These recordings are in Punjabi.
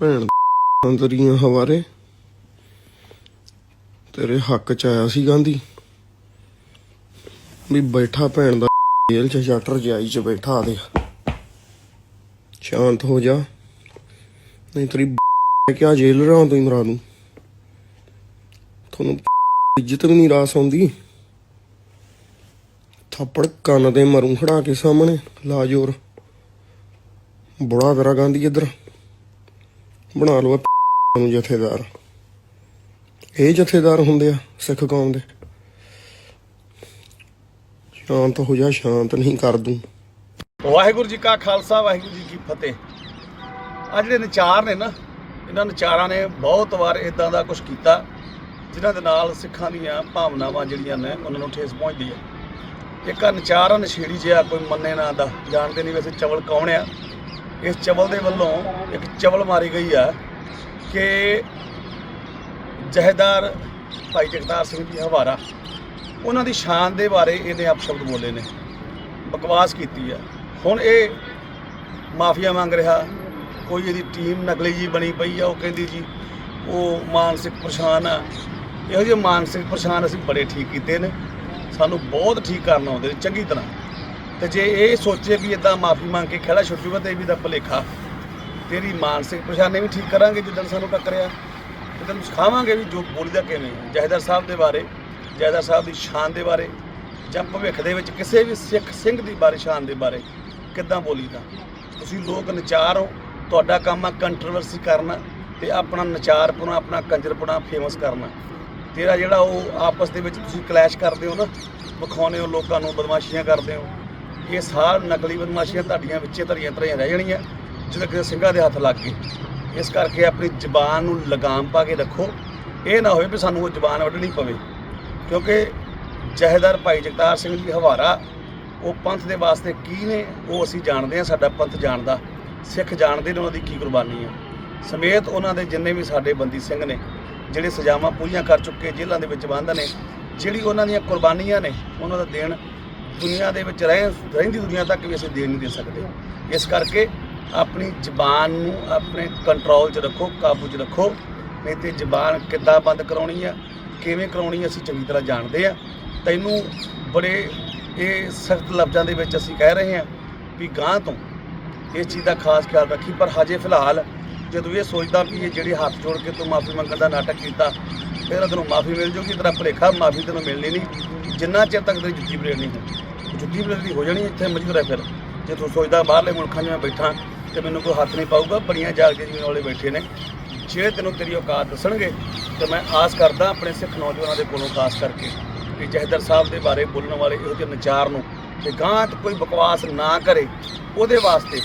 ਭੈਣ ਅੰਦਰੀਆਂ ਹਵਾਰੇ। ਤੇਰੇ ਹੱਕ ਚ ਆਇਆ ਸੀ ਗਾਂਧੀ। ਵੀ ਬੈਠਾ ਭੈਣ ਦਾ ਜੇਲ੍ਹ ਚ, ਸ਼ਟਰ ਜਾਈ ਚ ਬੈਠਾ ਦੇ। ਸ਼ਾਂਤ ਹੋ ਜਾ। ਨਹੀਂ ਤੇਰੀ ਕਿਆ ਜੇਲ੍ਹ ਰਾਂ ਤੂੰ ਮਰਾ ਦੂੰ। ਤੁਹਾਨੂੰ ਇੱਜ਼ਤ ਵੀ ਨਹੀਂ ਰਾਸ ਆਉਂਦੀ। ਥੱਪੜ ਕੰਨ ਦੇ ਮਰੂ ਖੜਾ ਕੇ ਸਾਹਮਣੇ। ਲਾਜੋਰ। ਜੋਰ ਬੜਾ ਗਾਂਧੀ ਇੱਧਰ। ਬਣਾ ਲਓ ਨੂੰ ਜਥੇਦਾਰ। ਇਹ ਜਥੇਦਾਰ ਹੁੰਦੇ ਆ ਸਿੱਖ ਕੌਮ ਦੇ। ਸ਼ਾਂਤ ਹੋ ਜਾ, ਸ਼ਾਂਤ ਨਹੀਂ ਕਰ ਦੂੰ। ਵਾਹਿਗੁਰੂ ਜੀ ਕਾ ਖਾਲਸਾ, ਵਾਹਿਗੁਰੂ ਜੀ ਕੀ ਫਤਿਹ। ਆ ਜਿਹੜੇ ਨਚਾਰ ਨੇ ਨਾ, ਇਹਨਾਂ ਨਚਾਰਾਂ ਨੇ ਬਹੁਤ ਵਾਰ ਇਦਾਂ ਦਾ ਕੁਝ ਕੀਤਾ, ਜਿਨ੍ਹਾਂ ਦੇ ਨਾਲ ਸਿੱਖਾਂ ਦੀਆਂ ਭਾਵਨਾਵਾਂ ਜਿਹੜੀਆਂ ਨੇ, ਉਹਨਾਂ ਨੂੰ ਠੇਸ ਪਹੁੰਚਦੀ ਹੈ। ਇੱਕ ਆ ਨਚਾਰ ਨਸ਼ੇੜੀ ਜਿਹਾ, ਕੋਈ ਮੰਨੇ ਨਾ ਦਾ, ਜਾਣਦੇ ਨਹੀਂ ਵੈਸੇ ਚਵਲ ਕੌਣ ਆ। ਇਸ ਚਵਲ ਦੇ ਵੱਲੋਂ ਇੱਕ ਚਵਲ ਮਾਰੀ ਗਈ ਆ ਕਿ ਜਹੇਦਾਰ ਭਾਈ ਜਗਤਾਰ ਸਿੰਘ ਜੀ ਹਵਾਰਾ, ਉਹਨਾਂ ਦੀ ਸ਼ਾਨ ਦੇ ਬਾਰੇ ਇਹਨੇ ਅਪਸ਼ਬਦ ਬੋਲੇ ਨੇ, ਬਕਵਾਸ ਕੀਤੀ ਆ। ਹੁਣ ਇਹ ਮਾਫੀਆ ਮੰਗ ਰਿਹਾ, ਕੋਈ ਇਹਦੀ ਟੀਮ ਨਕਲੀ ਜੀ ਬਣੀ ਪਈ ਆ, ਉਹ ਕਹਿੰਦੀ ਜੀ, ਉਹ ਮਾਨਸਿਕ ਪਰੇਸ਼ਾਨ ਆ। ਇਹੋ ਜਿਹੇ ਮਾਨਸਿਕ ਪਰੇਸ਼ਾਨ ਅਸੀਂ ਬੜੇ ਠੀਕ ਕੀਤੇ ਨੇ, ਸਾਨੂੰ ਬਹੁਤ ਠੀਕ ਕਰਨ ਆਉਂਦੇ ਨੇ, ਚੰਗੀ ਤਰ੍ਹਾਂ। ਤੇ ਜੇ ਇਹ ਸੋਚੇ ਵੀ ਇਦਾਂ ਮਾਫੀ ਮੰਗ ਕੇ ਖੜਾ ਛੁੱਟ ਜੂਗਾ ਤੇ ਇਹ ਵੀ ਦਾ ਭਲੇਖਾ। ਤੇਰੀ ਮਾਨਸਿਕ ਪਰੇਸ਼ਾਨੀ ਵੀ ਠੀਕ ਕਰਾਂਗੇ ਜਿੱਦਣ ਸਾਨੂੰ ਟੱਕਰਿਆ ਤੇ ਤੈਨੂੰ ਸਿਖਾਵਾਂਗੇ ਵੀ ਜੋ ਬੋਲੀ ਦਾ ਕਿਵੇਂ ਹੈ। ਜਹੇਦਾਰ ਸਾਹਿਬ ਦੇ ਬਾਰੇ, ਜਹੇਦਾਰ ਸਾਹਿਬ ਦੀ ਸ਼ਾਨ ਦੇ ਬਾਰੇ ਜਾਂ ਭਵਿੱਖ ਦੇ ਵਿੱਚ ਕਿਸੇ ਵੀ ਸਿੱਖ ਸਿੰਘ ਦੀ ਬਾਰੇ ਸ਼ਾਨ ਦੇ ਬਾਰੇ ਕਿੱਦਾਂ ਬੋਲੀਦਾ। ਤੁਸੀਂ ਲੋਕ ਨਚਾਰ ਹੋ, ਤੁਹਾਡਾ ਕੰਮ ਆ ਕੰਟਰੋਵਰਸੀ ਕਰਨਾ ਤੇ ਆਪਣਾ ਨਚਾਰਪੁਣਾ, ਆਪਣਾ ਕੰਜਰਪੁਣਾ ਫੇਮਸ ਕਰਨਾ। ਤੇਰਾ ਜਿਹੜਾ ਉਹ ਆਪਸ ਦੇ ਵਿੱਚ ਤੁਸੀਂ ਕਲੈਸ਼ ਕਰਦੇ ਹੋ ਨਾ, ਵਿਖਾਉਂਦੇ ਹੋ ਲੋਕਾਂ ਨੂੰ, ਬਦਮਾਸ਼ੀਆਂ ਕਰਦੇ ਹੋ। ਇਹ ਸਾਰ ਨਕਲੀ ਬਦਮਾਸ਼ੀਆਂ ਤੁਹਾਡੀਆਂ ਵਿੱਚੇ ਧਰੀਆਂ ਧਰੀਆਂ ਰਹਿ ਜਾਣੀਆਂ, ਜਦੋਂ ਕਿਸੇ ਸਿੰਘਾਂ ਦੇ ਹੱਥ ਲੱਗ ਗਏ। ਇਸ ਕਰਕੇ ਆਪਣੀ ਜ਼ਬਾਨ ਨੂੰ ਲਗਾਮ ਪਾ ਕੇ ਰੱਖੋ। ਇਹ ਨਾ ਹੋਵੇ ਵੀ ਸਾਨੂੰ ਉਹ ਜ਼ਬਾਨ ਵੱਢਣੀ ਪਵੇ, ਕਿਉਂਕਿ ਜਹੇਦਾਰ ਭਾਈ ਜਗਤਾਰ ਸਿੰਘ ਜੀ ਹਵਾਰਾ, ਉਹ ਪੰਥ ਦੇ ਵਾਸਤੇ ਕੀ ਨੇ, ਉਹ ਅਸੀਂ ਜਾਣਦੇ ਹਾਂ, ਸਾਡਾ ਪੰਥ ਜਾਣਦਾ। ਸਿੱਖ ਜਾਣਦੇ ਨੇ ਉਹਨਾਂ ਦੀ ਕੀ ਕੁਰਬਾਨੀ ਆ। ਸਮੇਤ ਉਹਨਾਂ ਦੇ ਜਿੰਨੇ ਵੀ ਸਾਡੇ ਬੰਦੀ ਸਿੰਘ ਨੇ, ਜਿਹੜੇ ਸਜ਼ਾਵਾਂ ਪੂਰੀਆਂ ਕਰ ਚੁੱਕੇ ਜੇਲ੍ਹਾਂ ਦੇ ਵਿੱਚ ਬੰਦ ਨੇ, ਜਿਹੜੀ ਉਹਨਾਂ ਦੀਆਂ ਕੁਰਬਾਨੀਆਂ ਨੇ, ਉਹਨਾਂ ਦਾ ਦੇਣ ਦੁਨੀਆ ਦੇ ਵਿੱਚ ਰਹਿ ਰਹਿੰਦੀ ਦੁਨੀਆ ਤੱਕ ਵੀ ਅਸੀਂ ਦੇਣ ਨਹੀਂ ਦੇ ਸਕਦੇ। ਇਸ ਕਰਕੇ ਆਪਣੀ ਜ਼ਬਾਨ ਨੂੰ ਆਪਣੇ ਕੰਟਰੋਲ 'ਚ ਰੱਖੋ, ਕਾਬੂ 'ਚ ਰੱਖੋ। ਨਹੀਂ ਤੇ ਜ਼ਬਾਨ ਕਿੱਦਾਂ ਬੰਦ ਕਰਾਉਣੀ ਆ, ਕਿਵੇਂ ਕਰਾਉਣੀ ਅਸੀਂ ਚੰਗੀ ਤਰ੍ਹਾਂ ਜਾਣਦੇ ਆ। ਤੈਨੂੰ ਬੜੇ ਇਹ ਸਖਤ ਲਫ਼ਜ਼ਾਂ ਦੇ ਵਿੱਚ ਅਸੀਂ ਕਹਿ ਰਹੇ ਹਾਂ ਵੀ ਗਾਂ ਤੋਂ ਇਸ ਚੀਜ਼ ਦਾ ਖਾਸ ਖਿਆਲ ਰੱਖੀ, ਪਰ ਹਜੇ ਫਿਲਹਾਲ ਜਦੋਂ ਇਹ ਸੋਚਦਾ ਵੀ ਇਹ ਜਿਹੜੀ ਹੱਥ ਜੋੜ ਕੇ ਤੂੰ ਮਾਫੀ ਮੰਗਣ ਦਾ ਨਾਟਕ ਕੀਤਾ, ਫਿਰ ਤੈਨੂੰ ਮਾਫੀ ਮਿਲ ਜੂਗੀ, ਤੇਰਾ ਭੁਲੇਖਾ ਮਾਫੀ ਤੈਨੂੰ ਮਿਲਣੀ ਨਹੀਂ। ਜਿੰਨਾ ਚਿਰ ਤੱਕ ਤੇਰੀ ਜੁੱਤੀ ਬਰੇਡ ਨਹੀਂ ਹੁੰਦੀ। ਜੁੱਤੀ ਬਰੇਡ ਹੋ ਜਾਣੀ ਇੱਥੇ ਮਜਬੂਰ ਹੈ ਫਿਰ। ਜੇ ਤੂੰ ਸੋਚਦਾ ਬਾਹਰਲੇ ਮੁਲਕਾਂ 'ਚ ਮੈਂ ਬੈਠਾ, ਤੇ ਮੈਨੂੰ ਕੋਈ ਹੱਥ ਨਹੀਂ ਪਾਊਗਾ, ਬੜੀਆਂ ਜਾਗਦੇ ਜਿਵੇਂ ਵਾਲੇ ਬੈਠੇ ਨੇ। ਜਿਹੜੇ ਤੈਨੂੰ ਤੇਰੀ ਔਕਾਤ ਦੱਸਣਗੇ, ਤੇ ਮੈਂ ਆਸ ਕਰਦਾ ਆਪਣੇ ਸਿੱਖ ਨੌਜਵਾਨਾਂ ਦੇ ਕੋਲੋਂ ਖਾਸ ਕਰਕੇ ਕਿ ਜਹਦਰ ਸਾਹਿਬ ਦੇ ਬਾਰੇ ਬੋਲਣ ਵਾਲੇ ਇਹੋ ਜਿਹੇ ਨਚਾਰ ਨੂੰ ਤੇ ਗਾਂ ਤੋਂ ਕੋਈ ਬਕਵਾਸ ਨਾ ਕਰੇ, ਉਹਦੇ ਵਾਸਤੇ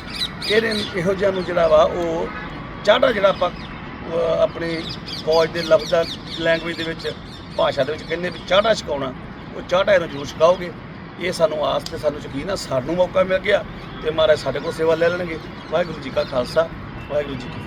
ਇਹਦੇ ਇਹੋ ਜਿਹਾ ਨੂੰ ਜਿਹੜਾ ਵਾ, ਉਹ ਚਾਹੜਾ ਜਿਹੜਾ ਆਪਾਂ, ਅਹ ਆਪਣੀ ਫੌਜ ਦੇ ਲਫ਼ਜ਼ਾਂ ਲੈਂਗੁਏਜ ਦੇ ਵਿੱਚ, ਭਾਸ਼ਾ ਦੇ ਵਿੱਚ ਕਹਿੰਦੇ ਵੀ ਚਾਹੜਾ ਛਕਾਉਣਾ, ਉਹ ਚਾਹੜਾ ਇਹਨੂੰ ਜ਼ਰੂਰ ਛਕਾਓਗੇ। ਇਹ ਸਾਨੂੰ ਆਸ ਤੇ ਸਾਨੂੰ ਯਕੀਨ ਆ, ਸਾਨੂੰ ਮੌਕਾ ਮਿਲ ਗਿਆ ਤੇ ਮਹਾਰਾਜ ਸਾਡੇ ਕੋਲ ਸੇਵਾ ਲੈ ਲੈਣਗੇ। ਵਾਹਿਗੁਰੂ ਜੀ ਕਾ ਖਾਲਸਾ, ਵਾਹਿਗੁਰੂ ਜੀ ਕੀ ਫਤਿਹ।